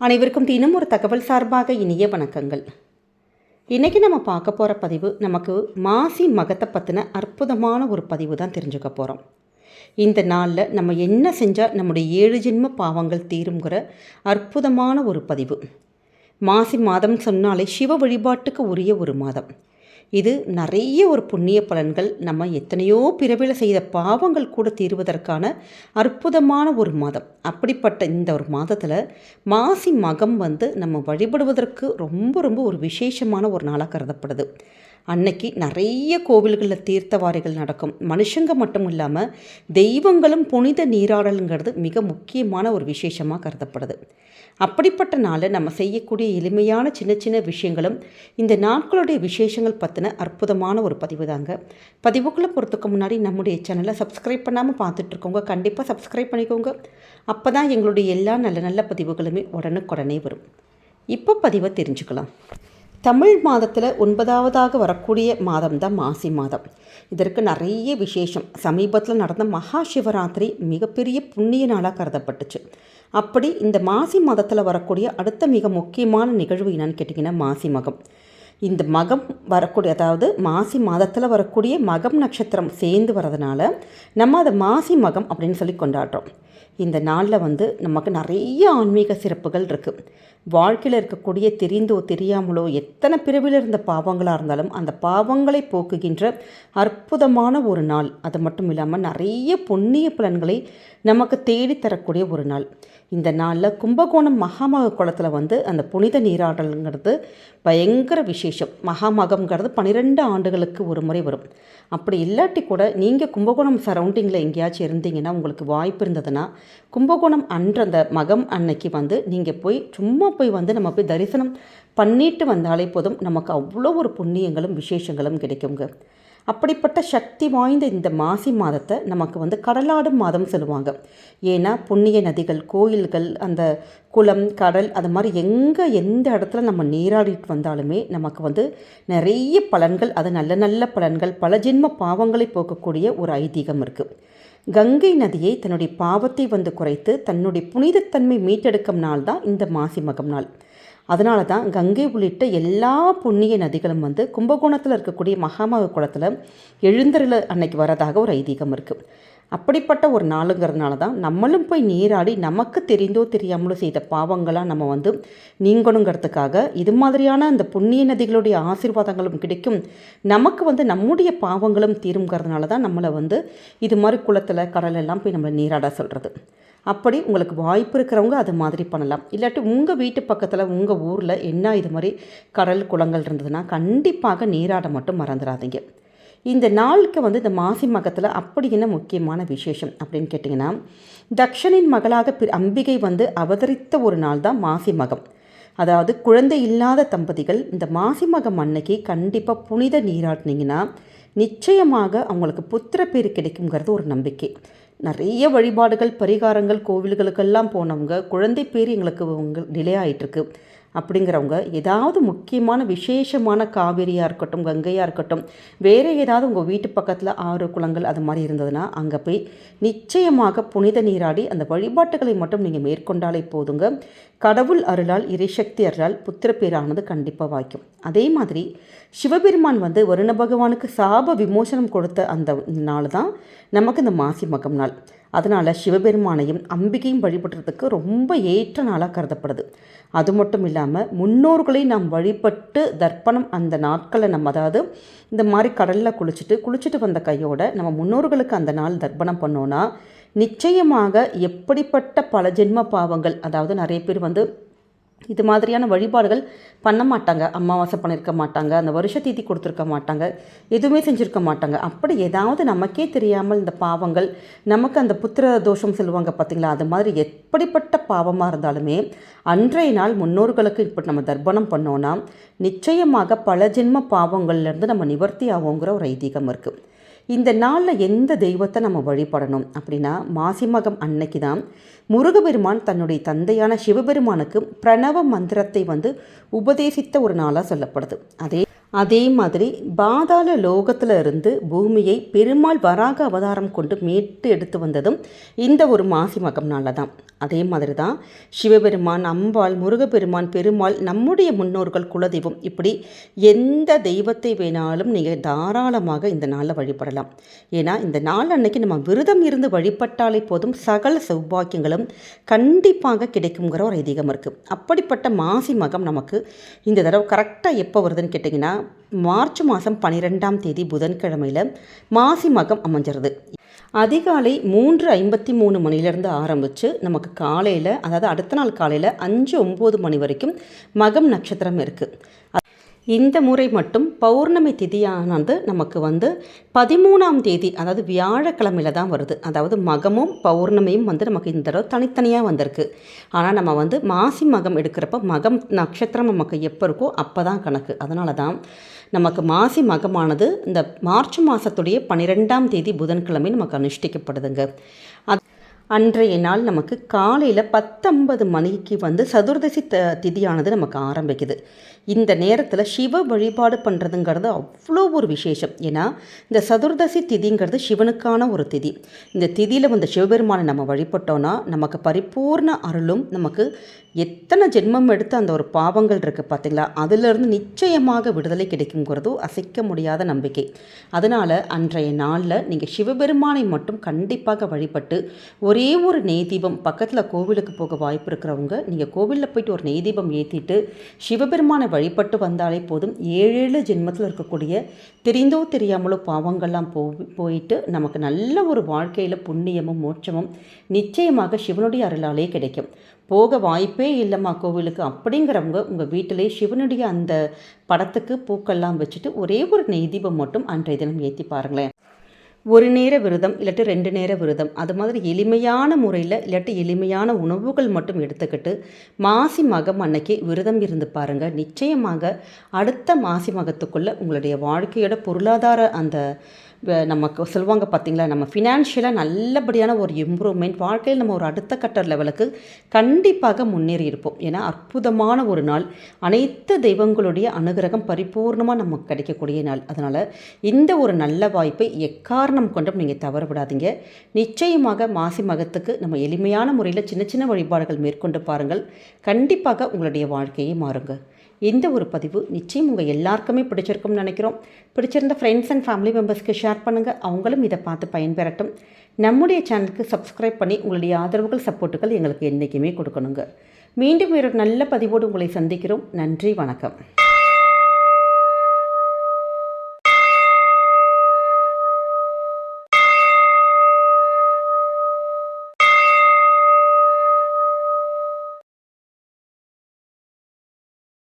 அனைவருக்கும் தினம் ஒரு தகவல் சார்பாக இனிய வணக்கங்கள். இன்றைக்கி நம்ம பார்க்க போகிற பதிவு நமக்கு மாசி மகத்தை பற்றின அற்புதமான ஒரு பதிவு தான் தெரிஞ்சுக்க போகிறோம் இந்த நாளில் நம்ம என்ன செஞ்சால் நம்முடைய ஏழு ஜென்ம பாவங்கள் தீருங்கிற அற்புதமான ஒரு பதிவு. மாசி மாதம் சொன்னாலே சிவ வழிபாட்டுக்கு உரிய ஒரு மாதம். இது நிறைய ஒரு புண்ணிய பலன்கள் நம்ம எத்தனையோ பிறவில செய்த பாவங்கள் கூட தீர்வதற்கான அற்புதமான ஒரு மாதம். அப்படிப்பட்ட இந்த ஒரு மாதத்தில் மாசி மகம் வந்து நம்ம வழிபடுவதற்கு ரொம்ப ரொம்ப ஒரு விசேஷமான ஒரு நாளாக கருதப்படுது. அன்னைக்கு நிறைய கோவில்களில் தீர்த்தவாரிகள் நடக்கும். மனுஷங்க மட்டும் இல்லாமல் தெய்வங்களும் புனித நீராடலுங்கிறது மிக முக்கியமான ஒரு விசேஷமாக கருதப்படுது. அப்படிப்பட்ட நாளில் நம்ம செய்யக்கூடிய எளிமையான சின்ன சின்ன விஷயங்களும் இந்த நாட்களுடைய விசேஷங்கள் பற்றின அற்புதமான ஒரு பதிவு தாங்க. பதிவுக்குள்ளே போகிறதுக்கு முன்னாடி நம்முடைய சேனலை சப்ஸ்கிரைப் பண்ணாமல் பார்த்துட்ருக்கோங்க கண்டிப்பாக சப்ஸ்கிரைப் பண்ணிக்கோங்க. அப்போ தான் எங்களுடைய எல்லா நல்ல நல்ல பதிவுகளுமே உடனுக்குடனே வரும். இப்போ பதிவை தெரிஞ்சுக்கலாம். தமிழ் மாதத்தில் ஒன்பதாவதாக வரக்கூடிய மாதம் தான் மாசி மாதம். இதற்கு நிறைய விசேஷம். சமீபத்தில் நடந்த மகா சிவராத்திரி மிகப்பெரிய புண்ணிய நாளாக கருதப்பட்டுச்சு. அப்படி இந்த மாசி மாதத்தில் வரக்கூடிய அடுத்த மிக முக்கியமான நிகழ்வு என்னன்னு கேட்டிங்கன்னா மாசி மகம். இந்த மகம் வரக்கூடிய அதாவது மாசி மாதத்தில் வரக்கூடிய மகம் நட்சத்திரம் சேர்ந்து வரதுனால நம்ம அதை மாசி மகம் அப்படின்னு சொல்லி கொண்டாடுறோம். இந்த நாளில் வந்து நமக்கு நிறைய ஆன்மீக சிறப்புகள் இருக்குது வாழ்க்கையில் இருக்கக்கூடிய தெரிந்தோ தெரியாமலோ எத்தனை பிறவியில் இருந்த பாவங்களாக இருந்தாலும் அந்த பாவங்களை போக்குகின்ற அற்புதமான ஒரு நாள். அது மட்டும் இல்லாமல் நிறைய புண்ணிய பலன்களை நமக்கு தேடி தரக்கூடிய ஒரு நாள். இந்த நாளில் கும்பகோணம் மகாமக குளத்தில் வந்து அந்த புனித நீராடலுங்கிறது பயங்கர விசேஷம். மகாமகம்ங்கிறது பன்னிரெண்டு ஆண்டுகளுக்கு ஒரு முறை வரும். அப்படி இல்லாட்டி கூட நீங்கள் கும்பகோணம் சரௌண்டிங்கில் எங்கேயாச்சும் இருந்தீங்கன்னா உங்களுக்கு வாய்ப்பு இருந்ததுன்னா கும்பகோணம் அன்று அந்த மகம் அன்னைக்கு வந்து நீங்கள் போய் சும்மா போய் வந்து நம்ம போய் தரிசனம் பண்ணிட்டு வந்தாலே போதும். நமக்கு அவ்வளோ ஒரு புண்ணியங்களும் விசேஷங்களும் கிடைக்குங்க. அப்படிப்பட்ட சக்தி வாய்ந்த இந்த மாசி மாதத்தை நமக்கு வந்து கடலாடும் மாதம் சொல்லுவாங்க. ஏன்னா புண்ணிய நதிகள் கோயில்கள் அந்த குளம் கடல் அது மாதிரி எங்கே எந்த இடத்துல நம்ம நீராடிட்டு வந்தாலுமே நமக்கு வந்து நிறைய பலன்கள் அது நல்ல நல்ல பலன்கள் பல ஜென்ம பாவங்களை போக்கக்கூடிய ஒரு ஐதீகம் இருக்குது கங்கை நதியை தன்னுடைய பாவத்தை வந்து குறைத்து தன்னுடைய புனிதத்தன்மை மீட்டெடுக்கும் நாள் தான் இந்த மாசி மகம் நாள். அதனால தான் கங்கை உள்ளிட்ட எல்லா புண்ணிய நதிகளும் வந்து கும்பகோணத்தில் இருக்கக்கூடிய மகாமக குளத்தில் எழுந்தருள அன்னைக்கு வரதாக ஒரு ஐதீகம் இருக்குது அப்படிப்பட்ட ஒரு நாளுங்கிறதுனால தான் நம்மளும் போய் நீராடி நமக்கு தெரிந்தோ தெரியாமலோ செய்த பாவங்களாக நம்ம வந்து நீங்கணுங்கிறதுக்காக இது மாதிரியான அந்த புண்ணிய நதிகளுடைய ஆசீர்வாதங்களும் கிடைக்கும். நமக்கு வந்து நம்முடைய பாவங்களும் தீருங்கிறதுனால தான் நம்மளை வந்து இது மாதிரி குளத்தில் கடலெல்லாம் போய் நம்மளை நீராட சொல்கிறது அப்படி உங்களுக்கு வாய்ப்பு இருக்கிறவங்க அது மாதிரி பண்ணலாம். இல்லாட்டி உங்கள் வீட்டு பக்கத்தில் உங்கள் ஊரில் என்ன இது மாதிரி கடல் குளங்கள் இருந்ததுன்னா கண்டிப்பாக நீராட மட்டும் மறந்துடாதீங்க. இந்த நாளுக்கு வந்து இந்த மாசி மகத்தில் அப்படி என்ன முக்கியமான விசேஷம் அப்படின்னு கேட்டிங்கன்னா தக்ஷனின் மகளாக அம்பிகை வந்து அவதரித்த ஒரு நாள் தான் மாசி மகம். அதாவது குழந்தை இல்லாத தம்பதிகள் இந்த மாசி மகம் அன்னைக்கு கண்டிப்பாக புனித நீராட்டினீங்கன்னா நிச்சயமாக அவங்களுக்கு புத்திர பேர் கிடைக்குங்கிறது ஒரு நம்பிக்கை. நிறைய வழிபாடுகள் பரிகாரங்கள் கோவில்களுக்கெல்லாம் போனவங்க குழந்தை பேர் எங்களுக்கு உங்கள் டிலே ஆகிட்டுருக்கு அப்படிங்கிறவங்க ஏதாவது முக்கியமான விசேஷமான காவிரியாக இருக்கட்டும் கங்கையாக இருக்கட்டும் வேறு ஏதாவது உங்கள் வீட்டு பக்கத்தில் ஆறு குளங்கள் அது மாதிரி இருந்ததுன்னா அங்கே போய் நிச்சயமாக புனித நீராடி அந்த வழிபாட்டுகளை மட்டும் நீங்கள் மேற்கொண்டாலே போதுங்க. கடவுள் அருளால் இறைசக்தி அருளால் புத்திரப்பேரானது கண்டிப்பாக வாய்க்கும். அதே மாதிரி சிவபெருமான் வந்து வருண பகவானுக்கு சாப விமோசனம் கொடுத்த அந்த நாள் தான் நமக்கு இந்த மாசி மகம் நாள். அதனால் சிவபெருமானையும் அம்பிகையும் வழிபடுறதுக்கு ரொம்ப ஏற்ற நாளாக கருதப்படுது. அது மட்டும் இல்லாமல் முன்னோர்களை நாம் வழிபட்டு தர்ப்பணம் அந்த நாட்களை நம்ம அதாவது இந்த மாதிரி கடலில் குளிச்சுட்டு குளிச்சுட்டு வந்த கையோட நம்ம முன்னோர்களுக்கு அந்த நாள் தர்ப்பணம் பண்ணோன்னா நிச்சயமாக எப்படிப்பட்ட பல ஜென்ம பாவங்கள் அதாவது நிறைய பேர் வந்து இது மாதிரியான வழிபாடுகள் பண்ண மாட்டாங்க. அமாவாசை பண்ணியிருக்க மாட்டாங்க அந்த வருஷ தீதி கொடுத்துருக்க மாட்டாங்க எதுவுமே செஞ்சுருக்க மாட்டாங்க. அப்படி ஏதாவது நமக்கே தெரியாமல் இந்த பாவங்கள் நமக்கு அந்த புத்திர தோஷம் சொல்லுவாங்க பார்த்தீங்களா அது மாதிரி எப்படிப்பட்ட பாவமாக இருந்தாலுமே அன்றைய நாள் முன்னோர்களுக்கு இப்போ நம்ம தர்ப்பணம் பண்ணோன்னா நிச்சயமாக பல ஜென்ம பாவங்கள்லேருந்து நம்ம நிவர்த்தி ஆகுங்கிற ஒரு ஐதீகம் இருக்குது இந்த நாளில் எந்த தெய்வத்தை நம்ம வழிபடணும் அப்படின்னா மாசிமகம் அன்னைக்கு தான். முருகபெருமான் தன்னுடைய தந்தையான சிவபெருமானுக்கு பிரணவ மந்திரத்தை வந்து உபதேசித்த ஒரு நாளாக சொல்லப்படுது. அதே அதே மாதிரி பாதாள லோகத்தில் இருந்து பூமியை பெருமாள் வராக அவதாரம் கொண்டு மீட்டு எடுத்து வந்ததும் இந்த ஒரு மாசி மகம் தான் அதே மாதிரி தான் சிவபெருமான் அம்பாள் முருகப்பெருமான் பெருமாள் நம்முடைய முன்னோர்கள் குலதெய்வம் இப்படி எந்த தெய்வத்தை வேணாலும் நீங்கள் தாராளமாக இந்த நாளில் வழிபடலாம். ஏன்னா இந்த நாள் அன்னைக்கு நம்ம விரதம் இருந்து வழிபட்டாலே போதும் சகல சௌபாக்கியங்களும் கண்டிப்பாக கிடைக்குங்கிற ஒரு ஐதீகம் இருக்குது அப்படிப்பட்ட மாசி மகம் நமக்கு இந்த தடவை கரெக்டாக எப்போ வருதுன்னு கேட்டிங்கன்னா மார்ச் மாதம் பன்னிரெண்டாம் தேதி புதன்கிழமையில் மாசி மகம் அமைஞ்சிருது. அதிகாலை மூன்று ஐம்பத்தி மூணு மணிலேருந்து ஆரம்பித்து நமக்கு காலையில் அதாவது அடுத்த நாள் காலையில் அஞ்சு ஒம்பது மணி வரைக்கும் மகம் நட்சத்திரம் இருக்குது இந்த முறை மட்டும் பௌர்ணமி திதியானது நமக்கு வந்து பதிமூணாம் தேதி அதாவது வியாழக்கிழமையில தான் வருது. அதாவது மகமும் பௌர்ணமியும் வந்து நமக்கு இந்த தடவை தனித்தனியாக வந்திருக்கு. ஆனால் நம்ம வந்து மாசி மகம் எடுக்கிறப்ப மகம் நட்சத்திரம் நமக்கு எப்போ இருக்கோ அப்போ தான் கணக்கு. அதனால தான் நமக்கு மாசி மகமானது இந்த மார்ச் மாதத்துடைய பன்னிரெண்டாம் தேதி புதன்கிழமை நமக்கு அனுஷ்டிக்கப்படுதுங்க. அன்றைய நாள் நமக்கு காலையில் பத்தொன்பது மணிக்கு வந்து சதுர்தசி த திதியானது நமக்கு ஆரம்பிக்குது. இந்த நேரத்தில் சிவ வழிபாடு பண்ணுறதுங்கிறது அவ்வளோ ஒரு விசேஷம். ஏன்னா இந்த சதுர்தசி திதிங்கிறது சிவனுக்கான ஒரு திதி. இந்த திதியில் வந்து சிவபெருமானை நம்ம வழிபட்டோன்னா நமக்கு பரிபூர்ண அருளும் நமக்கு எத்தனை ஜென்மம் எடுத்து அந்த ஒரு பாவங்கள் இருக்குது பார்த்தீங்களா? அதிலிருந்து நிச்சயமாக விடுதலை கிடைக்குங்கிறதோ அசைக்க முடியாத நம்பிக்கை. அதனால் அன்றைய நாளில் நீங்கள் சிவபெருமானை மட்டும் கண்டிப்பாக வழிபட்டு ஒரே ஒரு நெய் தீபம் பக்கத்தில் கோவிலுக்கு போக வாய்ப்பு இருக்கிறவங்க நீங்கள் கோவிலில் போயிட்டு ஒரு நெய் தீபம் ஏற்றிட்டு சிவபெருமானை வழிபட்டு வந்தாலே போதும். ஏழேழு ஜென்மத்தில் இருக்கக்கூடிய தெரிந்தோ தெரியாமலோ பாவங்கள்லாம் போ போயிட்டு நமக்கு நல்ல ஒரு வாழ்க்கையில் புண்ணியமும் மோட்சமும் நிச்சயமாக சிவனுடைய அருளாலே கிடைக்கும். போக வாய்ப்பே இல்லைம்மா கோவிலுக்கு அப்படிங்கிறவங்க உங்கள் வீட்டிலே சிவனுடைய அந்த படத்துக்கு பூக்கள்லாம் வச்சுட்டு ஒரே ஒரு நெய் தீபம் மட்டும் அன்றைய தினம் ஏற்றி பாருங்களேன். ஒரு நேர விரதம் இல்லாட்டி ரெண்டு நேர விரதம். அது மாதிரி எளிமையான முறையில் இல்லாட்டி எளிமையான உணவுகள் மட்டும் எடுத்துக்கிட்டு மாசி மகம் அன்னைக்கு விரதம் இருந்து பாருங்கள் நிச்சயமாக அடுத்த மாசி மகத்துக்குள்ளே உங்களுடைய வாழ்க்கையோட பொருளாதார அந்த நமக்கு சொல்லுவாங்க பார்த்தீங்களா நம்ம ஃபினான்ஷியலாக நல்லபடியான ஒரு இம்ப்ரூவ்மெண்ட் வாழ்க்கையில் நம்ம ஒரு அடுத்த கட்ட லெவலுக்கு கண்டிப்பாக முன்னேறி இருப்போம். ஏன்னா அற்புதமான ஒரு நாள். அனைத்து தெய்வங்களுடைய அனுகிரகம் பரிபூர்ணமாக நமக்கு கிடைக்கக்கூடிய நாள். அதனால் இந்த ஒரு நல்ல வாய்ப்பை எக்காரணம் கொண்டும் நீங்கள் தவற விடாதீங்க. நிச்சயமாக மாசி மகத்துக்கு நம்ம எளிமையான முறையில் சின்ன சின்ன வழிபாடுகள் மேற்கொண்டு பாருங்கள். கண்டிப்பாக உங்களுடைய வாழ்க்கையை மாறுங்க. இந்த ஒரு பதிவு நிச்சயம் உங்கள் எல்லாருக்குமே பிடிச்சிருக்கும்னு நினைக்கிறோம். பிடிச்சிருந்த ஃப்ரெண்ட்ஸ் அண்ட் ஃபேமிலி மெம்பர்ஸ்க்கு ஷேர் பண்ணுங்கள் அவங்களும் இதை பார்த்து பயன்பெறட்டும். நம்முடைய சேனலுக்கு சப்ஸ்கிரைப் பண்ணி உங்களுடைய ஆதரவுகள் சப்போர்ட்டுகள் எங்களுக்கு என்றைக்குமே கொடுக்கணுங்க. மீண்டும் ஒரு நல்ல பதிவோடு உங்களை சந்திக்கிறோம். நன்றி வணக்கம்.